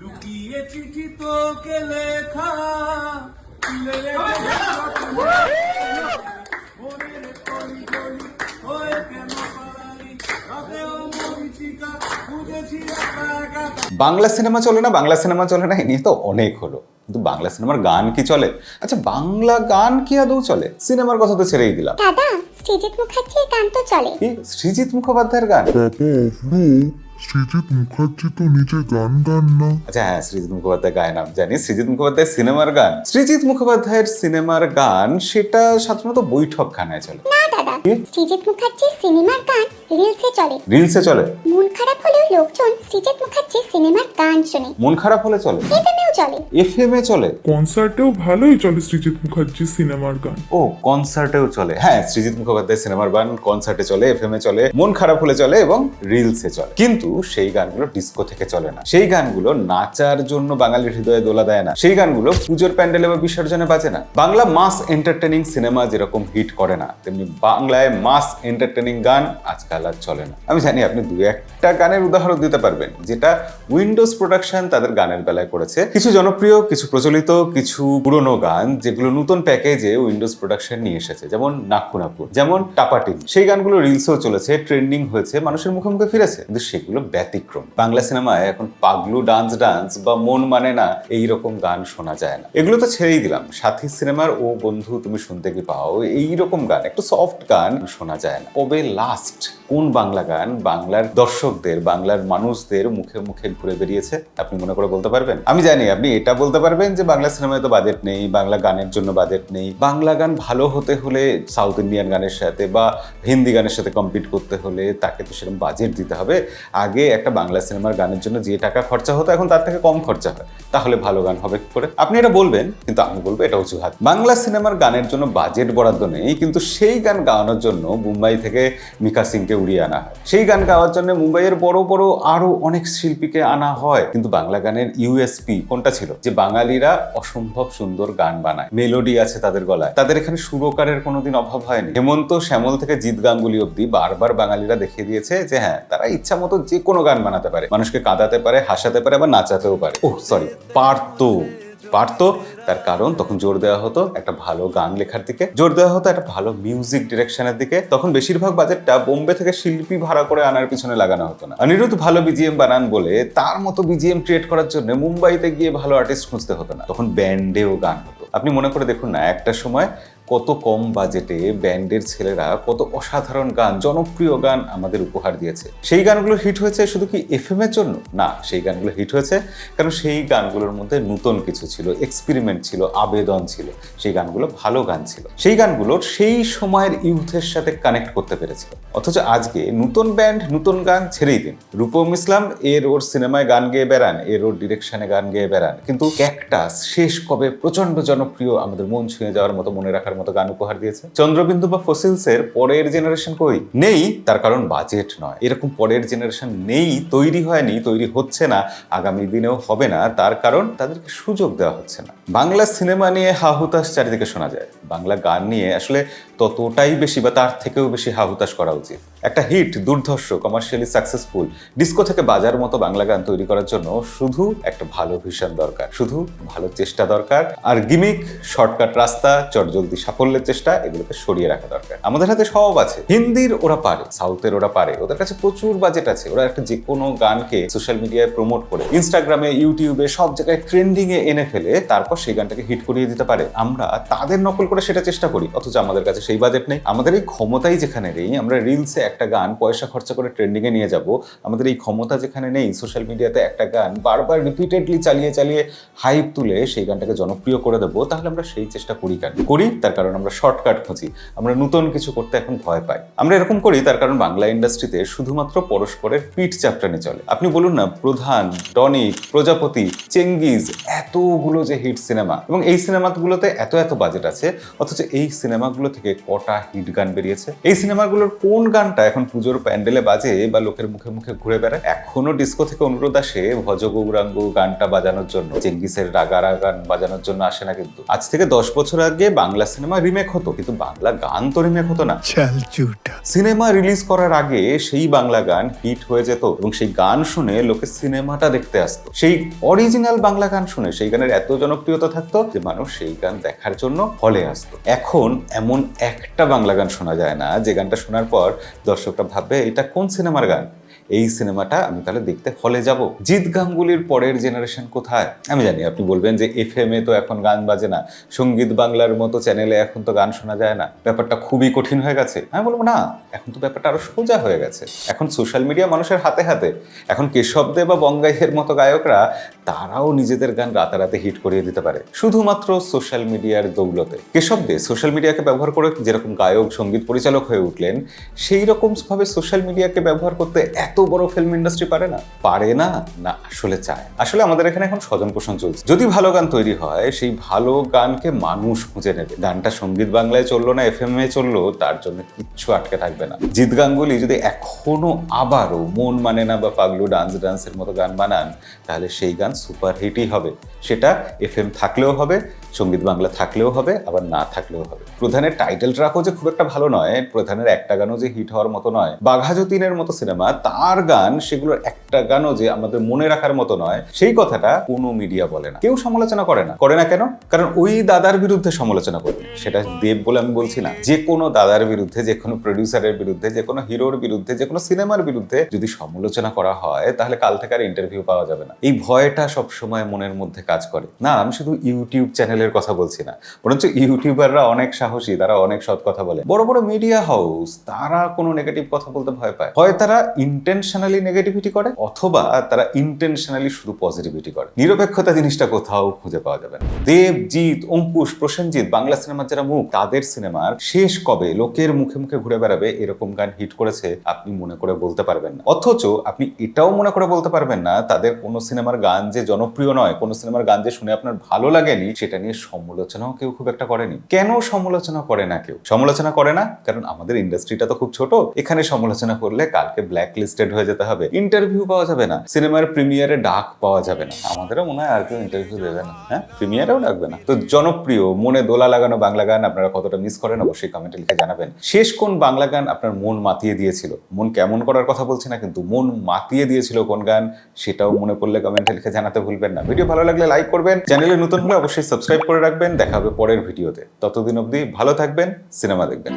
লুকিয়ে চিঠি তোকে লেখা বাংলা সিনেমা চলে না, বাংলা সিনেমা চলে না, এ নিয়ে তো অনেক হলো। কিন্তু বাংলা সিনেমার গান কি চলে? আচ্ছা বাংলা গান কি আদৌ চলে? সিনেমার কথা তো ছেড়েই দিলাম। দাদা সৃজিত মুখার্জির গান তো চলে। কি? সৃজিৎ মুখোপাধ্যায়ের গান? সৃজিত মুখার্জি তো নিজে গান গান না। আচ্ছা হ্যাঁ সৃজিৎ মুখোপাধ্যায় গায় নাম জানি। সৃজিৎ মুখোপাধ্যায়ের সিনেমার গান। সৃজিৎ মুখোপাধ্যায়ের সিনেমার গান সেটা সাধারণত বৈঠকখানায় চলে। না দাদা সৃজিত মুখার্জির সিনেমার গান রিলসে চলে। রিলসে চলে? মন খারাপ হলেও লোকজন সৃজিত মুখার্জির সিনেমার গান শোনে। মন খারাপ হলে চলে? চলে। এফ এম এ চলে? কনসার্টেও ভালোই চলে সৃজিত মুখার্জি সিনেমার গান। ও কনসার্টেও চলে। হ্যাঁ সৃজিৎ মুখোপাধ্যায় সিনেমার গান কনসার্টে চলে এফ এম এ চলে মন খারাপ হলে চলে এবং রিলসে চলে। কিন্তু সেই গানগুলো ডিস্কো থেকে চলে না। সেই গানগুলো নাচার জন্য বাঙালির হৃদয়ে দোলা দেয় না। সেই গানগুলো পুজোর প্যান্ডেলে বা বিসর্জনে বাজে না। বাংলা মাস এন্টারটেনিং সিনেমা যেরকম হিট করে না তেমনি বাংলায় মাস এন্টারটেনিং গান আজকাল আর চলে না। আমি জানি আপনি দু একটা গানের উদাহরণ দিতে পারবেন যেটা উইন্ডোজ প্রোডাকশন তাদের গানের বেলায় করেছে। কিছু জনপ্রিয়, কিছু প্রচলিত, কিছু পুরনো গান যেগুলো নতুন প্যাকেজে উইন্ডোজ প্রোডাকশন নিয়ে এসেছে, যেমন নাক্কু যেমন টাপাটিং সেই গানগুলো রিলসও চলেছে ট্রেন্ডিং হয়েছে, মানুষের মুখে মুখে ফিরেছে। কিন্তু সেগুলো ব্যতিক্রম। বাংলা সিনেমায় এখন পাগলু ডান্স ডান্স বা মন মানে না, এই রকম গান শোনা যায় না। এগুলো তো ছেড়েই দিলাম। সাথী সিনেমার, ও বন্ধু, তুমি শুনতে কি পাও? এই রকম গান, একটু সফট গান শোনা যায় না। কবে লাস্ট কোন বাংলা গান বাংলার দর্শকদের, বাংলার মানুষদের মুখে মুখে ঘুরে বেরিয়েছে, আপনি মনে করে বলতে পারবেন? আমি জানি আপনি এটা বলতে পারবেন যে বাংলা সিনেমায় তো বাজেট নেই, বাংলা গানের জন্য বাজেট নেই। বাংলা গান ভালো হতে হলে সাউথ ইন্ডিয়ান গানের সাথে বা হিন্দি গানের সাথে কম্পিট করতে হলে তাকে তো সেরকম বাজেট দিতে হবে। আগে একটা বাংলা সিনেমার গানের জন্য যে টাকা খরচা হতো, এখন তার থেকে কম খরচা হয়। তাহলে ভালো গান হবে করে? আপনি এটা বলবেন, কিন্তু আমি বলব এটা অজুহাত বাংলা সিনেমার গানের জন্য বাজেট বরাদ্দ নেই, কিন্তু সেই গান গাওয়ানোর জন্য মুম্বাই থেকে মিকা সিংকে উড়িয়ে আনা হয়। সেই গান গাওয়ার জন্য মুম্বাইয়ের বড় বড় আরও অনেক শিল্পীকে আনা হয়। কিন্তু বাংলা গানের ইউএসপি কোনটা ছিল যে বাঙালিরা অসম্ভব সুন্দর গান বানায় মেলোডি আছে তাদের গলায়। তাদের এখানে সুরকারের কোনোদিন অভাব হয়নি। হেমন্ত শ্যামল থেকে জিৎ গাঙ্গুলি অব্দি বারবার বাঙালিরা দেখিয়ে দিয়েছে যে হ্যাঁ তারা ইচ্ছা মতো যে কোনো গান বানাতে পারে। মানুষকে কাঁদাতে পারে, হাসাতে পারে আবার নাচাতেও পারে। ও সরি পারতো। পারতো, তার কারণ তখন জোর দেওয়া হতো একটা ভালো গান লেখার দিকে, জোর দেওয়া হতো একটা ভালো মিউজিক ডিরেকশনের দিকে। তখন বেশিরভাগ বাজেটটা বোম্বে থেকে শিল্পী ভাড়া করে আনার পিছনে লাগানো হতো না। অনিরুদ্ধ ভালো বিজিএম বানান বলে তার মতো বিজিএম ক্রিয়েট করার জন্য মুম্বাইতে গিয়ে ভালো আর্টিস্ট খুঁজতে হতো না। তখন ব্যান্ডেও গান হতো। আপনি মনে করে দেখুন না, একটা সময় কত কম বাজেটে ব্যান্ডের ছেলেরা কত অসাধারণ গান, জনপ্রিয় গান আমাদের উপহার দিয়েছে। সেই গানগুলো হিট হয়েছে শুধু কি এফএম এর জন্য? না, সেই গানগুলো হিট হয়েছে কারণ সেই গানগুলোর মধ্যে নতুন কিছু ছিল এক্সপেরিমেন্ট ছিল, আবেদন ছিল, সেই গানগুলো ভালো গান ছিল। সেই গানগুলোর সেই সময়ের ইউথের সাথে কানেক্ট করতে পেরেছিল। অথচ আজকে নতুন ব্যান্ড নতুন গান ছেড়েই দিন। রূপম ইসলাম এর ওর সিনেমায় গান গেয়ে বেড়ান এর ওর ডিরেকশনে গান গেয়ে বেড়ান। কিন্তু ক্যাকটাস শেষ কবে প্রচণ্ড জনপ্রিয়, আমাদের মন ছুঁয়ে যাওয়ার মতো মনে রাখার মতো গান উপহার দিয়েছে। চন্দ্রবিন্দু বা ফসিলস এর পরের জেনারেশন কই? নেই, তার কারণ বাজেট নয়। এরকম পরের জেনারেশন নেই, তৈরি হয়নি, তৈরি হচ্ছে না, আগামী দিনেও হবে না, তার কারণ তাদেরকে সুযোগ দেওয়া হচ্ছে না। বাংলা সিনেমা নিয়ে হাহুতাস চারিদিকে শোনা যায়। বাংলা গান নিয়ে আসলে ততটাই বেশি বা তার থেকেও বেশি হাহুতাস করা উচিত। একটা হিট দুর্ধর্ষ কমার্শিয়ালি সাকসেসফুল ডিস্কো থেকে বাজার মতো বাংলা গান তৈরি করার জন্য শুধু একটা ভালো ভিশন দরকার। শুধু ভালো চেষ্টা দরকার। আর গিমিক শর্টকাট রাস্তা, চটজলদি সাফল্যের চেষ্টা, এগুলোকে সরিয়ে রাখা দরকার। আমাদের হাতে সব আছে। হিন্দির ওরা পারে, সাউথের ওরা পারে, ওদের কাছে প্রচুর বাজেট আছে। ওরা একটা যে কোনো গানকে সোশ্যাল মিডিয়ায় প্রমোট করে ইনস্টাগ্রামে ইউটিউবে সব জায়গায় ট্রেন্ডিং এ এনে ফেলে, তারপর সেই গানটাকে হিট করিয়ে দিতে পারে। আমরা তাদের নকল করে সেটা চেষ্টা করি, অথচ আমাদের কাছে সেই বাজেট নেই। আমাদের এই ক্ষমতাই যেখানে নেই, আমরা রিলসে একটা গান, পয়সা খরচা করে ট্রেন্ডিং এ নিয়ে যাব। আমাদের এই ক্ষমতা যেখানে নেই সোশ্যাল মিডিয়াতে একটা গান বারবার রিপিটেডলি চালিয়ে চালিয়ে হাইপ তুলে সেই গানটাকে জনপ্রিয় করে দেবো, তাহলে আমরা সেই চেষ্টা করি কেন? করি, তার কারণ আমরা শর্টকাট খুঁজি। আমরা নতুন কিছু করতে এখন ভয় পাই। আমরা এরকম করি, তার কারণ বাংলা ইন্ডাস্ট্রিতে শুধুমাত্র পরস্পরের পিঠ চাপটানি চলে। আপনি বলুন না, প্রধান টনিক প্রজাপতি, চেঙ্গিজ, এতগুলো যে হিট সিনেমা এবং এই সিনেমাগুলোতে এত এত বাজেট আছে, অথচ এই সিনেমাগুলো থেকে কটা হিট গান বেরিয়েছে? এই সিনেমাগুলোর কোন গানটা সিনেমাটা এখন পুজোর প্যান্ডেলে বাজে বা লোকের মুখে মুখে ঘুরে বেড়ায়। এখনও ডিস্কো থেকে অনুরোধ আসে ভজ গৌরাঙ্গ গানটা বাজানোর জন্য। চেঙ্গিসের রাগা গান বাজানোর জন্য আসে না কিন্তু। আজ থেকে দশ বছর আগে বাংলা সিনেমা রিমেক হতো কিন্তু বাংলা গান তো রিমেক হতো না। সিনেমা রিলিজ করার আগে সেই বাংলা গান হিট হয়ে যেত এবং সেই গান শুনে লোকে সিনেমাটা দেখতে আসতো। সেই অরিজিনাল বাংলা গান শুনে সেই গানের এত জনপ্রিয়তা থাকতো যে মানুষ সেই গান দেখার জন্য হলে আসতো। এখন এমন একটা বাংলা গান শোনা যায় না যে গানটা শোনার পর দর্শকরা ভাববে এটা কোন সিনেমার গান? এই সিনেমাটা আমি তাহলে দেখতে হলে যাব। জিৎ গাঙ্গুলির পরের জেনারেশন কোথায়? আমি জানি, আপনি বলবেন যে এফ এম এ তো এখন গান বাজে না, সংগীত বাংলার মতো চ্যানেলে এখন তো গান শোনা যায় না। ব্যাপারটা খুবই কঠিন হয়ে গেছে। আমি বলব, না, এখন তো ব্যাপারটা আরও সোজা হয়ে গেছে। এখন সোশ্যাল মিডিয়া মানুষের হাতে হাতে, এখন কেশব দে বা বঙ্গাইয়ের মতো গায়করা, তারাও নিজেদের গান রাতারাতি হিট করিয়ে দিতে পারে। শুধুমাত্র সোশ্যাল মিডিয়ার দৌলতে। কেশব দে সোশ্যাল মিডিয়াকে ব্যবহার করে যেরকম গায়ক, সংগীত পরিচালক হয়ে উঠলেন সেই রকম ভাবে সোশ্যাল মিডিয়াকে ব্যবহার করতে এত বড় ফিল্ম ইন্ডাস্ট্রি পারে না? পারে না না, আসলে চায় আসলে আমাদের এখানে এখন স্বজন পোষণ চলছে। যদি ভালো গান তৈরি হয়, সেই ভালো গানকে মানুষ খুঁজে নেবে। গানটা সংগীত বাংলায় চলল না এফ এম এ চলল, তার জন্য কিচ্ছু আটকে থাকবে না। জিৎ গাঙ্গুলি যদি এখনও আবারও মন মানে না বা পাগলু ডান্স ডান্সের মতো গান বানান, তাহলে সেই গান সুপার হিটই হবে। সেটা এফ এম থাকলেও হবে, সংগীত বাংলা থাকলেও হবে, আবার না থাকলেও হবে। প্রধানের টাইটেল ট্রাকও যে খুব একটা ভালো নয়, প্রধানের একটা গানও যে হিট হওয়ার মতো নয়। বাঘা যতীনের মতো সিনেমা, তার গান, সেগুলোর একটা গানও যে আমাদের মনে রাখার মতো নয়, সেই কথাটা কোনো মিডিয়া বলে না। কেউ সমালোচনা করে না। করে না কেন? কারণ ওই দাদার বিরুদ্ধে সমালোচনা করবে সেটা দেব বলে আমি বলছি না। যে কোনো দাদার বিরুদ্ধে, যে কোনো প্রডিউসারের বিরুদ্ধে, যে কোনো হিরোর বিরুদ্ধে, যে কোনো সিনেমার বিরুদ্ধে যদি সমালোচনা করা হয়, তাহলে কাল থেকে আর ইন্টারভিউ পাওয়া যাবে না। এই ভয়টা সবসময় মনের মধ্যে কাজ করে। না, আমি শুধু ইউটিউব চ্যানেলের কথা বলছি না। বরঞ্চ ইউটিউবাররা অনেক সাহসী, তারা অনেক সৎ কথা বলে। বড় বড় মিডিয়া হাউস তারা কোনো নেগেটিভ কথা বলতে ভয় পায়। হয় তারা ইন্টেনশনালি নেগেটিভিটি করে? অথবা তারা ইন্টেনশনালি শুধু পজিটিভিটি করে। নিরপেক্ষতা জিনিসটা কোথাও খুঁজে পাওয়া যাবে না। দেবজিৎ, অঙ্কুশ, প্রসেনজিৎ, বাংলা সিনেমার যারা মুখ, তাদের সিনেমার শেষ কবে লোকের মুখে মুখে ঘুরে বেড়াবে এরকম গান হিট করেছে আপনি মনে করে বলতে পারবেন না। অথচ আপনি এটাও মনে করে বলতে পারবেন না, তাদের কোনো সিনেমার গান যে জনপ্রিয় নয়, কোনো সিনেমার গান যে শুনে আপনার ভালো লাগেনি, সেটা নিয়ে সমালোচনাও কেউ খুব একটা করেনি। কেন সমালোচনা করে না কেউ? সমালোচনা করে না, কারণ আমাদের ইন্ডাস্ট্রিটা তো খুব ছোট। এখানে সমালোচনা করলে কালকে ব্ল্যাক লিস্টেড হয়ে যেতে হবে। ইন্টারভিউ পাওয়া যাবে না। সিনেমার প্রিমিয়ারে ডাক পাওয়া যাবে না। আমাদেরও মনে হয় আর কেউ ইন্টারভিউ দেবে না। হ্যাঁ? প্রিমিয়ারেও ডাকবে না। তো জনপ্রিয়, মনে দোলা লাগানো বাংলা গান আপনারা কতটা মিস করেন অবশ্যই কমেন্টে লিখে জানাবেন। শেষ কোন বাংলা গান আপনার মন মাতিয়ে দিয়েছিল? মন কেমন করার কথা বলছি না, কিন্তু মন মাতিয়ে দিয়েছিল কোন গান? সেটাও মনে পড়লে কমেন্টে লিখে জানাতে ভুলবেন না। ভিডিও ভালো লাগলে লাইক করবেন। চ্যানেলে নতুন হলে অবশ্যই সাবস্ক্রাইব করে রাখবেন। দেখা হবে পরের ভিডিওতে। ততদিন অবধি ভালো থাকবেন সিনেমা দেখবেন।